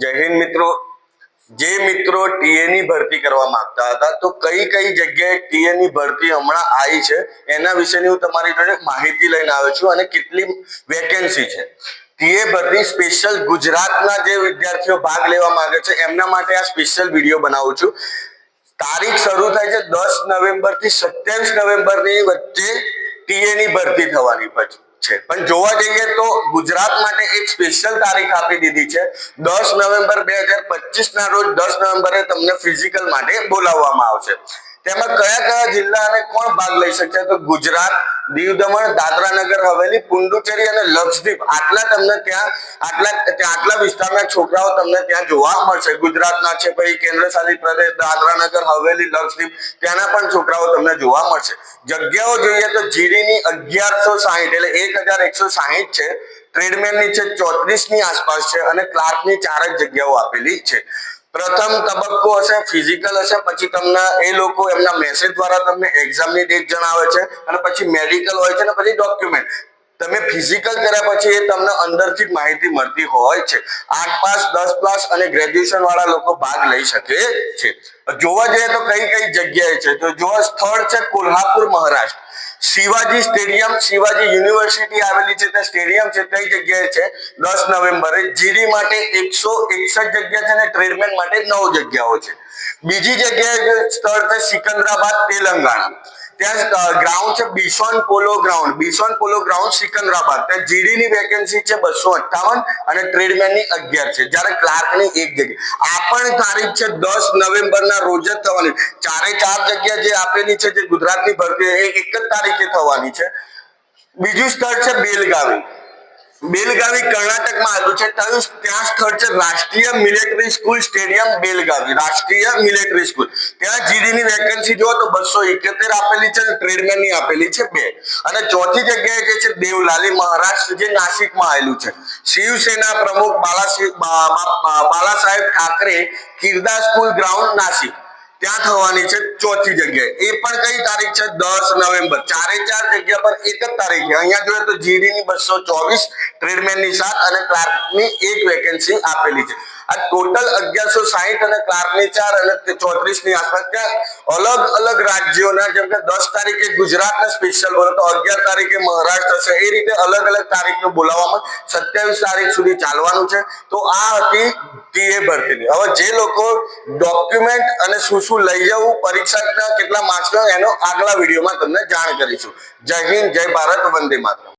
જય હિન્દ મિત્રો. જે મિત્રો ટીએ ની ભરતી કરવા માંગતા હતા, તો કઈ કઈ જગ્યાએ ટીએ ની ભરતી હમણાં આવી છે, એના વિશેની હું તમારી જોડે માહિતી લઈને આવ્યો છું અને કેટલી વેકેન્સી છે. ટીએ ભરતી સ્પેશિયલ ગુજરાતના જે વિદ્યાર્થીઓ ભાગ લેવા માંગે છે, એમના માટે આ સ્પેશિયલ વીડિયો બનાવું છું. તારીખ શરૂ થાય છે દસ નવેમ્બરથી સત્યાવીસ નવેમ્બરની વચ્ચે ટીએ ની ભરતી થવાની પછી છે. પણ જોવા જઈએ તો ગુજરાત માટે એક સ્પેશિયલ તારીખ આપી દીધી છે. દસ નવેમ્બર બે હજાર પચીસ ના રોજ દસ નવેમ્બરે તમને ફિઝિકલ માટે બોલાવવામાં આવશે. તેમાં કયા કયા જિલ્લા અને કોણ ભાગ લઈ શકશે તો ગુજરાત દીવ દમણ દાદરા નગર હવેલી, પુંડુચેરી અને લક્ષદ્વીપ. આટલા તમને ત્યાં, આટલા આટલા વિસ્તારના છોકરાઓ તમને ત્યાં જોવા મળશે. ગુજરાતના છે પછી કેન્દ્ર શાસિત પ્રદેશ દાદરા નગર હવેલી, લક્ષદ્વીપ, ત્યાંના પણ છોકરાઓ તમને જોવા મળશે. જગ્યાઓ જોઈએ તો જીડીની અગિયારસો સાહીઠ, એટલે એક હજાર એકસો સાહીઠ છે. ટ્રેડમેનની છે ચોત્રીસની આસપાસ છે અને ક્લાર્કની ચાર જ જગ્યાઓ આપેલી છે. પ્રથમ તબક્કો હશે ફિઝિકલ હશે પછી તમને એ લોકો એમના મેસેજ દ્વારા તમને એક્ઝામની ડેટ જણાવે છે અને પછી મેડિકલ હોય છે અને પછી ડોક્યુમેન્ટ તમે ફિઝિકલ કર્યા પછી એ તમને અંદરથી માહિતી મળતી હોય છે. આઠ પાસ દસ પાસ અને ગ્રેજ્યુએશન વાળા લોકો ભાગ લઈ શકે છે. જોવા જઈએ તો કઈ કઈ જગ્યાએ છે? તો જોવા સ્થળ છે કોલ્હાપુર મહારાષ્ટ્ર. શિવાજી સ્ટેડિયમ, શિવાજી યુનિવર્સિટી આવેલી છે. તે સ્ટેડિયમ છે કઈ જગ્યાએ છે. દસ નવેમ્બરે જીડી માટે એકસો એકસઠ જગ્યા છે અને ટ્રેડમેન માટે નવ જગ્યાઓ છે. બીજી જગ્યાએ સ્થળ છે, સિકંદરાબાદ, તેલંગાણા. ત્યાં ગ્રાઉન્ડ છે Bison Polo Ground Bison Polo Ground Secunderabad. ત્યાં જીડી ની વેકેન્સી છે બસો અઠ્ઠાવન અને ટ્રેડમેનની અગિયાર છે. જ્યારે ક્લાર્કની એક જગ્યા. આ પણ તારીખ છે દસ નવેમ્બર ના રોજ જ થવાની. ચારે ચાર જગ્યા જે આપેલી છે, જે ગુજરાતની ભરતી, એ એક જ તારીખે થવાની છે. બીજું સ્થળ છે બેલગાવી. બેલગાવી કર્ણાટકમાં આવેલું છે. ત્યાં ત્યાં સ્થળ છે રાષ્ટ્રીય મિલિટરી સ્કૂલ સ્ટેડિયમ બેલગાવી. રાષ્ટ્રીય મિલિટરી સ્કૂલ. ત્યાં જીડીની વેકેન્સી જોવો તો બસો ઇકોતેર આપેલી છે અને ટ્રેડમેન આપેલી છે બે. અને ચોથી જગ્યાએ જે છે દેવલાલી મહારાષ્ટ્ર જે નાસિકમાં આવેલું છે. શિવસેના પ્રમુખ બાલા બાલા સાહેબ ઠાકરે કિરદાર સ્કૂલ ગ્રાઉન્ડ નાસિક. ત્યાં થવાની છે ચોથી જગ્યાએ. એ પણ કઈ તારીખ છે? દસ નવેમ્બર. ચારે ચાર જગ્યા પર એક જ તારીખ અહીંયા જોઈએ તો જીડી ની બસો ચોવીસ ટ્રેડમેનની સાત અને ક્લાર્કની એક વેકેન્સી આપેલી છે. આ ટોટલ અગિયારસો સાહીઠ અને ક્લાર્કની ચાર અને ચોત્રીસની આસપાસ ત્યાં અલગ અલગ રાજ્યોના, જેમ કે દસ તારીખે ગુજરાતના સ્પેશિયલ બોલો તો અગિયાર તારીખે મહારાષ્ટ્ર છે એ રીતે અલગ અલગ તારીખનું બોલાવવામાં સત્યાવીસ તારીખ સુધી ચાલવાનું છે. તો આ હતી ટીએ ભરતીની. હવે જે લોકો ડોક્યુમેન્ટ અને શું શું લઈ જવું, પરીક્ષાના કેટલા માર્ક્સ એનો આગલા વિડીયોમાં તમને જાણ કરીશું. જય હિન્દ, જય ભારત, વંદે માતરમ.